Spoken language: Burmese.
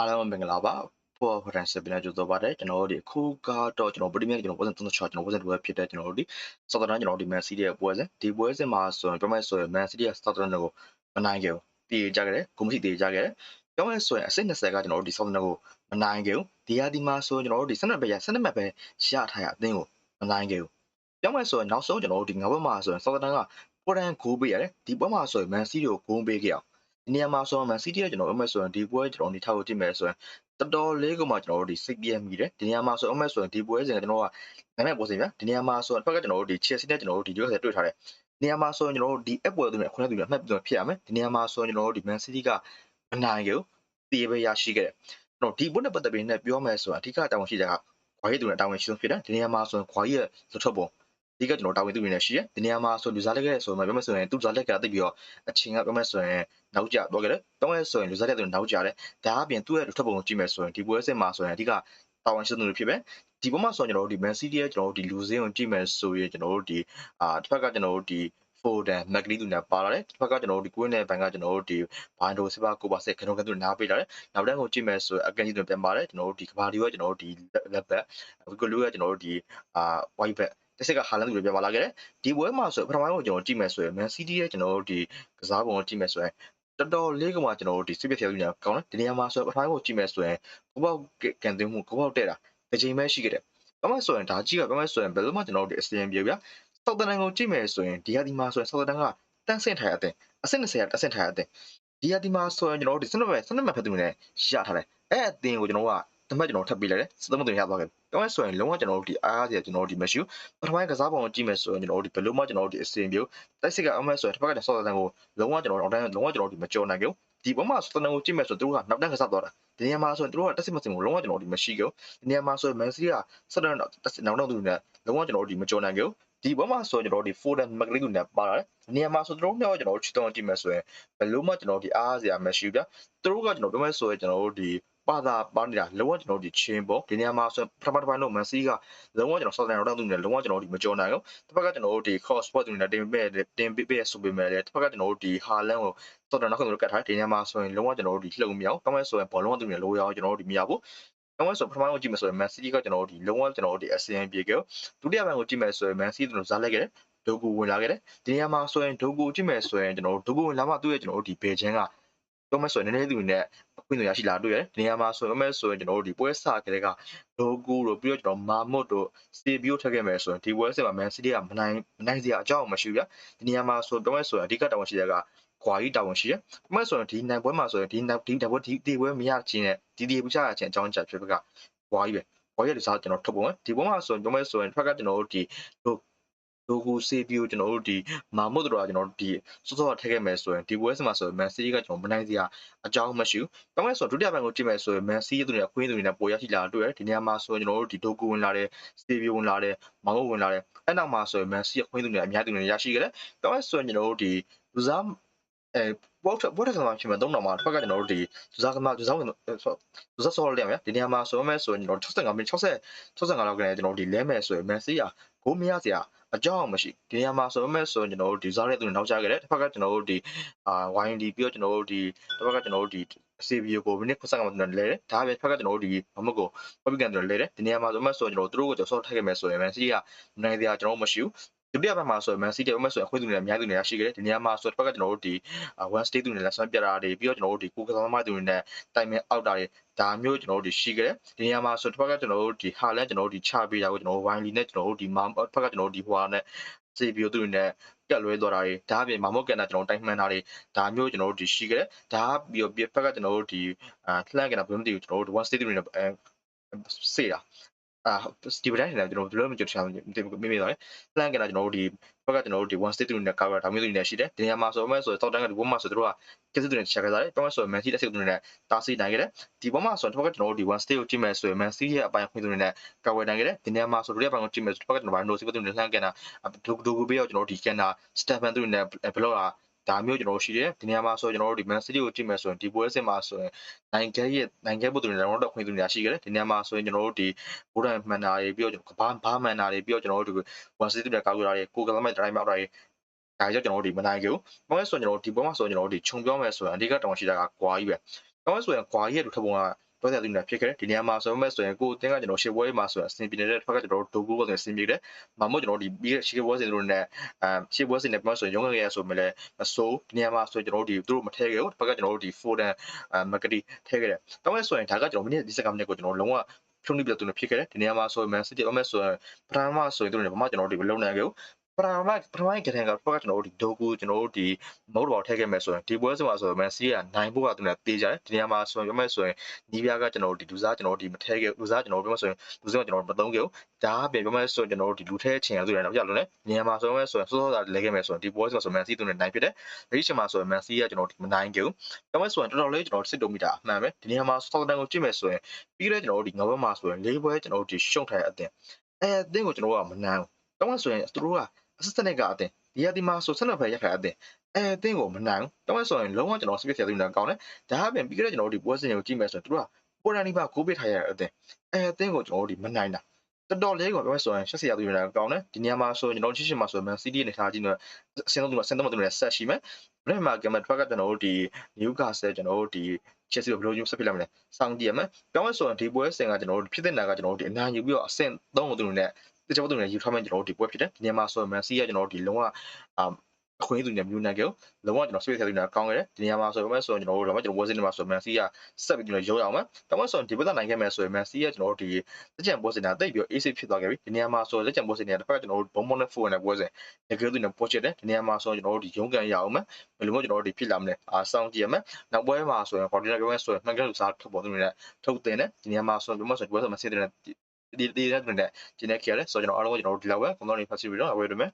အားလုံးမင်္ဂလာပါဖော်ဖရန်စစ်ပင်နဲ့ကြိုဆိုပါတယ်ကျွန်တော်တို့ဒီအခုကတော့ကျွန်တော်ဗီဒီယိုကျွန်တော်ပုံစံ36ကျွန်တော်ပုံစံတွေဖြစ်တဲ့ကျွန်တော်တို့ဒီစောက်တန်းကျွန်တော်ဒီ Man City ရဲ့ပွဲစဉ်ဒီပွဲစဉ်မှာဆိုရင်ပြောမယ်ဆိုရင် Man City ရဲ့စောက်တန်းကိုမနိုင်ခဲ့ဘူးတည်ကြခဲ့တယ်ကိုမရှိတည်ကြခဲ့တယ်ပြောမယ်ဆိုရင်အဆင့်20ကကျွန်တော်တို့ဒီစောက်တန်းကိုမနိုင်ခဲ့ဘူးဒီဟာဒီမှာဆိုရင်ကျွန်တော်တို့ဒီ12ပဲရ12မှတ်ပဲရထားရအသင်းကိုမနိုင်ခဲ့ဘူးပြောမယ်ဆိုရင်နောက်ဆုံးကျွန်တော်တို့ဒီငါဘက်မှာဆိုရင်စောက်တန်းကပေါ်တန်ဂိုးပေးရတယ်ဒီပွဲမှာဆိုရင် Man City ကိုဂိုးပေးခဲ့အောင် ဒီနေရာမှာဆိုရင် Man City ကကျွန်တော်အမှဆိုရင်ဒီပွဲကျွန်တော်နေထောက်ကြည့်မယ်ဆိုရင်တော်တော်လေးကမှကျွန်တော်တို့ဒီစိတ်ပြည့်မိတယ်ဒီနေရာမှာဆိုအမှဆိုရင်ဒီပွဲစဉ်ကကျွန်တော်ကနာမည်ပေါ်စင်ဗျာဒီနေရာမှာဆိုရင်တစ်ဖက်ကကျွန်တော်တို့ဒီ Chelsea နဲ့ကျွန်တော်တို့ဒီရွက်ဆက်တွေ့ထားတယ်နေရာမှာဆိုရင်ကျွန်တော်တို့ဒီ app ပွဲသူနဲ့ခွင့်သူနဲ့မှတ်ပြီးတော့ဖြစ်ရမယ်ဒီနေရာမှာဆိုရင်ကျွန်တော်တို့ဒီ Man City ကမနိုင်ဘူးတည်ပဲရရှိခဲ့တယ်ကျွန်တော်ဒီပွဲနဲ့ပတ်သက်ပြီးနဲ့ပြောမယ်ဆိုရင်အဓိကတာဝန်ရှိတဲ့ကခွာရီသူနဲ့တာဝန်ရှိဆုံးဖြစ်တယ်ဒီနေရာမှာဆိုရင်ခွာရီရဲ့လွတ်ထွက်ပုံ ဒီကကျွန်တော်တာဝန်သူတွေနဲ့ရှိတယ်ဒီနေရာမှာဆိုလူစားလက်ခဲ့ဆိုမှပြောမယ်ဆိုရင်သူစားလက်ကတိတ်ပြီးတော့အချိန်ကပြောမယ်ဆိုရင်နောက်ကျတော့ခဲ့တယ်တော့လဲဆိုရင်လူစားလက်တွေနောက်ကျတယ်ဒါအပြင်သူ့ရဲ့ထွက်ပုံကိုကြည့်မယ်ဆိုရင်ဒီပွဲစစ်မှာဆိုရင်အဓိကတာဝန်ရှိသူတွေဖြစ်ပဲဒီဘက်မှာဆိုရင်ကျွန်တော်တို့ဒီ Man City ရဲ့ကျွန်တော်တို့ဒီလူစင်းကိုကြည့်မယ်ဆိုရင်ကျွန်တော်တို့ဒီအာတစ်ဖက်ကကျွန်တော်တို့ဒီ Foden McLean သူနဲ့ပါလာတယ်တစ်ဖက်ကကျွန်တော်တို့ဒီကွင်းနဲ့ဘန်ကကျွန်တော်တို့ဒီဘိုင်ဒိုစီပါကိုပါဆက်ခဏခဏသူနားပေးလာတယ်နောက်တန်းကိုကြည့်မယ်ဆိုအကန်ကြီးသူပြန်ပါတယ်ကျွန်တော်တို့ဒီကဘာဒီရောကျွန်တော်တို့ဒီလက်ဘက်ဝီကိုလူကကျွန်တော်တို့ဒီအာ white back တစ်စက်ကဟာလန်သူတွေပြန်လာခဲ့တယ်ဒီပွဲမှာဆိုပထမဆုံးကျွန်တော်ကြည့်မယ်ဆိုရင် Man City ရဲ့ကျွန်တော်တို့ဒီကစားပုံကိုကြည့်မယ်ဆိုရင်တော်တော်လေးကမှကျွန်တော်တို့ဒီစစ်ပြဖြေယူနေကောင်းတယ်ဒီနေရာမှာဆိုပထမဆုံးကြည့်မယ်ဆိုရင်ကိုပေါက်ကန်သွင်းမှုကိုပေါက်တက်တာတစ်ချိန်ပဲရှိခဲ့တယ်ဘာမှဆိုရင်ဒါကြီးကဘာမှဆိုရင်ဘယ်လိုမှကျွန်တော်တို့ဒီအစီအရင်ပြေဗျာစောက်တန်ကိုကြည့်မယ်ဆိုရင်ဒီဟာဒီမှာဆိုရင်စောက်တန်ကတန်းဆင့်ထိုင်အတဲ့အဆင့်20ကတန်းဆင့်ထိုင်အတဲ့ဒီဟာဒီမှာဆိုရင်ကျွန်တော်တို့ဒီစနစ်ပဲစနစ်မှဖက်သူနဲ့ရထားတယ်အဲ့အတင်းကိုကျွန်တော်ကတမတ်ကျွန်တော်ထပ်ပေးလိုက်တယ်စသမတ်တွေရသွားခဲ့။ ပြောရဆိုရင်လုံးဝကျွန်တော်တို့ဒီအားရစရာကျွန်တော်တို့ဒီမရှိဘူး။ပထမကစားပုံကိုကြည့်မယ်ဆိုရင်ကျွန်တော်တို့ဒီဘယ်လိုမှကျွန်တော်တို့ဒီအစင်ပြုတိုက်စစ်ကအမတ်ဆိုရင်တစ်ဖက်ကဆော့တဲ့တန်းကိုလုံးဝကျွန်တော်တို့အောက်တန်းလုံးဝကျွန်တော်တို့ဒီမကြော်နိုင်ဘူး။ဒီဘက်မှာစတန်ကိုကြည့်မယ်ဆိုသူတို့ကနောက်တန်းကစားသွားတာ။ဒီနေရာမှာဆိုရင်သူတို့ကတက်စစ်မစင်ကိုလုံးဝကျွန်တော်တို့ဒီမရှိဘူး။ဒီနေရာမှာဆိုရင်မန်စီးကစတန်နောက်နောက်သူတွေနဲ့လုံးဝကျွန်တော်တို့ဒီမကြော်နိုင်ဘူး။ဒီဘက်မှာဆိုကျွန်တော်တို့ဒီ Foden McLean နဲ့ပါလာတယ်။နေရာမှာဆိုသူတို့နှစ်ယောက်ကျွန်တော်တို့ချီတုံးကြည့်မယ်ဆိုရင်ဘယ်လိုမှကျွန်တော်တို့ဒီအားစရာမရှိဘူးဗျာ။သူတို့ကကျွန်တော်ပြောမယ်ဆိုရင်ကျွန်တော်တို့ဒီ ပါတာပါနေတာလုံးဝကျွန်တော်ဒီချင်းပေါ့ဒီနေရာမှာဆိုပထမတစ်ပိုင်းလုံးမန်စီးကလုံးဝကျွန်တော်ဆော့တန်ရောက်တော့သူနေလုံးဝကျွန်တော်ဒီမကြော်နိုင်ဘူးတစ်ဖက်ကကျွန်တော်တို့ဒီ cross sport သူနေတင်ပေးတင်ပေးပေးဆိုပေမဲ့လည်းတစ်ဖက်ကကျွန်တော်တို့ဒီဟာလန်ကိုဆော့တန်နောက်ကတော့ကတ်ထားဒီနေရာမှာဆိုရင်လုံးဝကျွန်တော်တို့ဒီလှုပ်မရအောင်တောင်းမဲ့ဆိုရင်ဘောလုံးကသူနေလိုရအောင်ကျွန်တော်တို့ဒီမရဘူးတောင်းမဲ့ဆိုပထမဆုံးကြည့်မယ်ဆိုရင် Man City ကကျွန်တော်တို့ဒီလုံးဝကျွန်တော်တို့ဒီ ASEAN ပြေခဲ့ဒုတိယပိုင်းကိုကြည့်မယ်ဆိုရင် Man City တို့ဇားလိုက်ခဲ့တယ်ဒိုကူဝင်လာခဲ့တယ်ဒီနေရာမှာဆိုရင်ဒိုကူကြည့်မယ်ဆိုရင်ကျွန်တော်တို့ဒိုကူဝင်လာမှသူ့ရဲ့ကျွန်တော်တို့ဒီဘေချန်က တော့မဲ့ဆိုရင်နည်းနည်းသူနဲ့အခွင့်အရေးရရှိလာတွေ့ရတယ်ဒီနေရာမှာဆိုရင်မဲ့ဆိုရင်ကျွန်တော်တို့ဒီပွဲစကလေးကဒိုကူတို့ပြီးတော့ကျွန်တော်မာမွတ်တို့စီဘီယိုထက်ခဲ့မယ်ဆိုရင်ဒီပွဲစစ်မှာမန်စီးတီးကမနိုင်မနိုင်စရာအကြောင်းမရှိဘူးဗျဒီနေရာမှာဆိုတော့မဲ့ဆိုရင်အဓိကတာဝန်ရှိတဲ့ကခွာကြီးတာဝန်ရှိတယ်။မဲ့ဆိုရင်ဒီနိုင်ပွဲမှာဆိုရင်ဒီနိုင်ဒီနိုင်ပွဲဒီဒီပွဲမရချင်းနဲ့ဒီဒီပချရချင်းအကြောင်းချက်ဖြစ်ကခွာကြီးပဲ။ခွာကြီးတဲ့စားကျွန်တော်ထုတ်ပုံဒီပွဲမှာဆိုရင်ကျွန်တော်ဆိုရင်ထွက်ကကျွန်တော်တို့ဒီ ဒိုဂူစေပီကိုကျွန်တော်တို့ဒီမာမုတ်တို့ကကျွန်တော်တို့ဒီစောစောထည့်ခဲ့မယ်ဆိုရင်ဒီပွဲစမှာဆိုရင်မန်စီးကကျွန်တော်မနိုင်စရာအကြောင်းမရှိဘူး။ဒါမှမဟုတ်ဆိုဒုတိယပိုင်းကိုကြည့်မယ်ဆိုရင်မန်စီးသူတွေအခွင့်အရေးတွေနဲ့ပေါ်ရရှိလာတွေ့တယ်ဒီနေရာမှာဆိုရင်ကျွန်တော်တို့ဒီဒိုဂူဝင်လာတယ်စေပီဝင်လာတယ်မောင်မုတ်ဝင်လာတယ်အဲ့နောက်မှာဆိုရင်မန်စီးအခွင့်အရေးတွေအများကြီးတွေရရှိခဲ့တယ်။ဒါမှမဟုတ်ဆိုရင်ကျွန်တော်တို့ဒီလူစားအဲဘောက်ဘောက်ကစားဖြစ်မှာသုံးတော့မှာတစ်ဖက်ကကျွန်တော်တို့ဒီလူစားကမှလူစားဝင်လူစားဆော်ရရမယ်ဒီနေရာမှာဆိုမဲ့ဆိုရင်ကျွန်တော်65မိနစ်60 65လောက်ကနေကျွန်တော်တို့ဒီလဲမယ်ဆိုရင်မန်စီးကဂိုးမရစရာ အကြောင်းမရှိဒီနေရာမှာဆိုမဲ့ဆိုကျွန်တော်တို့ဒီစားတဲ့သူတွေနောက်ကျခဲ့တယ်တစ်ဖက်ကကျွန်တော်တို့ဒီအာ YND ပြီးတော့ကျွန်တော်တို့ဒီတစ်ဖက်ကကျွန်တော်တို့ဒီ CBO ကိုမိနစ်90မှာလဲတယ်ဒါပဲတစ်ဖက်ကကျွန်တော်တို့ဒီမမကို public ကန်တွေလဲတယ်ဒီနေရာမှာဆိုမဲ့ဆိုကျွန်တော်တို့တို့ကိုကျွန်တော်ဆော့ထည့်ခဲ့မယ်ဆိုရင် Man City ကနိုင်စရာကျွန်တော်မရှိဘူး ဒုတိယဘက်မှာဆိုရင် Man City ဘက်မှာဆိုရင်အခွင့်အရေးတွေအများကြီးတွေရရှိခဲ့တယ်ဒီနေရာမှာဆိုတော့တစ်ဖက်ကကျွန်တော်တို့ဒီ one state တွေနဲ့လက်ဆွဲပြတာတွေပြီးတော့ကျွန်တော်တို့ဒီကိုကစားသမားတွေနဲ့တိုင်ပင်အောက်တာတွေဒါမျိုးကျွန်တော်တို့ဒီရှိခဲ့တယ်ဒီနေရာမှာဆိုတစ်ဖက်ကကျွန်တော်တို့ဒီဟာလန်ကျွန်တော်တို့ဒီချပေးတာကိုကျွန်တော်တို့ Wiley နဲ့ကျွန်တော်တို့ဒီမောင်တစ်ဖက်ကကျွန်တော်တို့ဒီဟွာနဲ့ CPU သူတွေနဲ့ပြတ်လွဲသွားတာတွေဒါအပြင်မာမော့ကန်တာကျွန်တော်တိုင်မှန်တာတွေဒါမျိုးကျွန်တော်တို့ဒီရှိခဲ့တယ်ဒါပြီးတော့ပြဖက်ကကျွန်တော်တို့ဒီအာလှမ်းကန်တာဘယ်မှမသိဘူးကျွန်တော်တို့ one state တွေနဲ့အဲစေးတာ အာစတီဗတိုင်းနဲ့ကျွန်တော်ဘယ်လိုမှကြည့်ချင်မသိဘူးမိမိတော့။ plan ကကျွန်တော်တို့ဒီဘက်ကကျွန်တော်တို့ဒီ1 state တွေနဲ့ cover ဒါမျိုးတွေနဲ့ရှိတယ်။ဒီနေရာမှာဆိုမှဆိုတော့တောက်တန်းကဒီဘက်မှာဆိုတို့ကကျစစ်တွေနဲ့ချက်ခဲ့စားတယ်။ပြောမှဆို Man City တက်စစ်တွေနဲ့တားဆီးနိုင်ခဲ့တယ်။ဒီဘက်မှာဆိုတော့ကျွန်တော်တို့ဒီ1 state ကိုကြည့်မယ်ဆိုရင် Man City ရဲ့အပိုင်းခွင့်တွေနဲ့ cover နိုင်ခဲ့တယ်။ဒီနေရာမှာဆိုတို့ရဲ့အပိုင်းကိုကြည့်မယ်ဆိုတော့ဘက်ကကျွန်တော်ဘာလို့စီးပွားတွေနဲ့လှမ်းကန်တာဒူဒူပေးတော့ကျွန်တော်တို့ဒီကန်တာ Stefan တွေနဲ့ဘလော့တာ ဒါမျိုးကျွန်တော်တို့ရှိတယ်ဒီနေရာမှာဆိုကျွန်တော်တို့ဒီ Man City ကိုကြည့်မယ်ဆိုရင်ဒီပွဲစဉ်မှာဆိုရင်နိုင်ငံရဲ့နိုင်ငံဘုတ်တွေတော့တော့ခွင့်သူနေရရှိကြတယ်ဒီနေရာမှာဆိုရင်ကျွန်တော်တို့ဒီဘိုးဒန်မှန်တာတွေပြီးတော့ဘာဘာမှန်တာတွေပြီးတော့ကျွန်တော်တို့ဒီ Man City တွေကောက်ကြတာတွေကိုကစားမဲ့ drive အောက်တာတွေဒါကြောင့်ကျွန်တော်တို့ဒီမနိုင်ဘူး။ဘာလို့ဆိုရင်ကျွန်တော်တို့ဒီပွဲမှာဆိုရင်ကျွန်တော်တို့ဒီခြုံပြောမယ်ဆိုရင်အဓိကတောင်းရှိတာကကွာကြီးပဲ။ဘာလို့ဆိုရင်ကွာကြီးရဲ့လူထပ်ပုံက ပွဲစဉ်သူတွေဖြစ်ခဲ့တယ်ဒီနေရာမှာဆိုမဲ့ဆိုရင်ကိုအတင်းကကျွန်တော်ရှေ့ပွဲမှာဆိုရင်အဆင်ပြေနေတဲ့တစ်ဖက်ကကျွန်တော်တို့ဒိုကူကဆိုရင်အဆင်ပြေတယ်မမို့ကျွန်တော်ဒီပြီးရှေ့ပွဲစဉ်တို့နဲ့အဲရှေ့ပွဲစဉ်နဲ့ပြောဆိုရင်ရုံးငယ်ရဆိုမဲ့လည်းမဆိုးဒီနေရာမှာဆိုရင်ကျွန်တော်တို့ဒီသူတို့မထဲခဲ့ဘူးတစ်ဖက်ကကျွန်တော်တို့ဒီ4ဒန်အဲမကတီထဲခဲ့တယ်တောင်းမဲ့ဆိုရင်ဒါကကျွန်တော်မိနစ်ဒီစက္ကန့်နဲ့ကိုကျွန်တော်လုံးဝဖြုံးနေပြတဲ့သူတွေဖြစ်ခဲ့တယ်ဒီနေရာမှာဆိုရင် Man City အမဲ့ဆိုရင်ပထမဆိုရင်တို့တွေဘာမှကျွန်တော်တို့ဒီမလုံနိုင်ခဲ့ဘူး ပထမပထမကတည်းကပေါ့ကကျွန်တော်တို့ဒီဒိုကူကျွန်တော်တို့ဒီမုတ်တော်ထည့်ခဲ့မယ်ဆိုရင်ဒီပွဲစဉ်မှာဆိုရင် Man City ကနိုင်ဖို့ကသူနဲ့တေးကြတယ်ဒီနေရာမှာဆိုရင်ပြောမယ်ဆိုရင်ညီပြားကကျွန်တော်တို့ဒီလူစားကျွန်တော်တို့ဒီမထည့်ခဲ့လူစားကျွန်တော်တို့ပြောမယ်ဆိုရင်လူစားကကျွန်တော်တို့မသုံးခဲ့ဘူးဒါအပြင်ပြောမယ်ဆိုရင်ကျွန်တော်တို့ဒီလူထဲချင်ရသူတွေတော့ပြလို့ねနေရာမှာဆိုရင်ဆိုရင်စောစောသာလဲခဲ့မယ်ဆိုရင်ဒီပွဲစဉ်မှာဆို Man City သူနဲ့နိုင်ဖြစ်တယ်ဒီချိန်မှာဆိုရင် Man City ကကျွန်တော်တို့မနိုင်ခဲ့ဘူးပြောမယ်ဆိုရင်တော်တော်လေးကျွန်တော်စစ်တုံးမိတာအမှန်ပဲဒီနေရာမှာ Southampton ကိုကြည့်မယ်ဆိုရင်ပြီးတဲ့ကျွန်တော်တို့ဒီငါဘက်မှာဆိုရင်၄ပွဲကျွန်တော်တို့ဒီရှုံးထားတဲ့အတင်အဲအတင်းကိုကျွန်တော်တို့ကမနိုင်ဘူး တောင်းဆိုရင်သူတို့က assistant ကအတင်ဒီရဒီမှာဆိုဆက်လက်ဖက်ရက်ခါအတင်အဲအတင်းကိုမနိုင်ဘူးတောင်းဆိုရင်လုံးဝကျွန်တော် speed ဆရာသူနဲ့ကောင်းတယ်ဒါအပြင်ပြီးခဲ့တဲ့ကျွန်တော်တို့ဒီပွဲစဉ်ကိုကြည့်မယ်ဆိုရင်သူတို့ကပေါ်ရန်နီပါကိုပေးထားရတဲ့အတင်အဲအတင်းကိုကျွန်တော်တို့ဒီမနိုင်တာတော်တော်လေးကိုပြောမယ်ဆိုရင်ရှက်စရာသူတွေနဲ့ကောင်းတယ်ဒီနေရာမှာဆိုရင်ကျွန်တော်ချစ်ချင်မှာဆိုရင် Man City နဲ့ထားကြည့်နေအစင်းတော့အစင်းတော့သူနဲ့ဆက်ရှိမယ်ဘယ်မှာကမ္ဘာထွက်ကကျွန်တော်တို့ဒီ Newcastle ကျွန်တော်တို့ဒီ Chelsea ကိုဘယ်လိုမျိုးဆက်ဖြစ်လာမလဲစောင့်ကြည့်ရမယ်ပြောမယ်ဆိုရင်ဒီပွဲစဉ်ကကျွန်တော်တို့ဖြစ်တဲ့နာကကျွန်တော်တို့ဒီအနာယူပြီးတော့အဆင့်3ကိုသူတို့နဲ့တ ခြားသူတွေယူထားမယ်ကျွန်တော်တို့ဒီပွဲဖြစ်တယ်ဒီနေရာမှာဆိုရင် Man City ကကျွန်တော်တို့ဒီလုံးဝအအခွင့်အရေးသူတွေမြူနိုင်ကြလုံးဝကျွန်တော်ဆွေးနွေးသူတွေကောင်းခဲ့တယ်ဒီနေရာမှာဆိုရင်ဆိုရင်ကျွန်တော်တို့တော့ကျွန်တော်ဝယ်စင်းနေမှာဆိုရင် Man City ကဆက်ပြီးကျွန်တော်ရုံးရအောင်မယ်ဒါမှမဟုတ်ဆိုရင်ဒီဘက်နိုင်ခဲ့မယ်ဆိုရင် Man City ကကျွန်တော်တို့ဒီလက်ကျန်ပွဲစဉ်တာတိတ်ပြီး AC ဖြစ်သွားခဲ့ပြီဒီနေရာမှာဆိုလက်ကျန်ပွဲစဉ်တွေတစ်ဖက်ကကျွန်တော်တို့ဘုံဘုံနဲ့4နဲ့ပွဲစဉ်တကယ်လို့ကျွန်တော်ပေါ်ချစ်တယ်ဒီနေရာမှာဆိုရင်ကျွန်တော်တို့ဒီရုံးကန်ရအောင်မယ်ဘယ်လိုမျိုးကျွန်တော်တို့ဒီဖြစ်လာမလဲအာစောင့်ကြည့်ရမယ်နောက်ပွဲမှာဆိုရင် Guardiola ပြောမယ်ဆိုရင်မှန်ကန်လူစားထုတ်ပေါ်သူတွေနဲ့ထုတ်တင်တယ်ဒီနေရာမှာဆိုရင်ပြောမယ်ဆိုရင်ပွဲစဉ်မှာစစ်တဲ့ ဒီဒီတဲ့တဲ့ကျင်းနေခဲ့ရတယ်ဆိုတော့ကျွန်တော်အားလုံးကျွန်တော်တို့ဒီလောက်ပဲ community facility တော့အဝယ်ရမယ်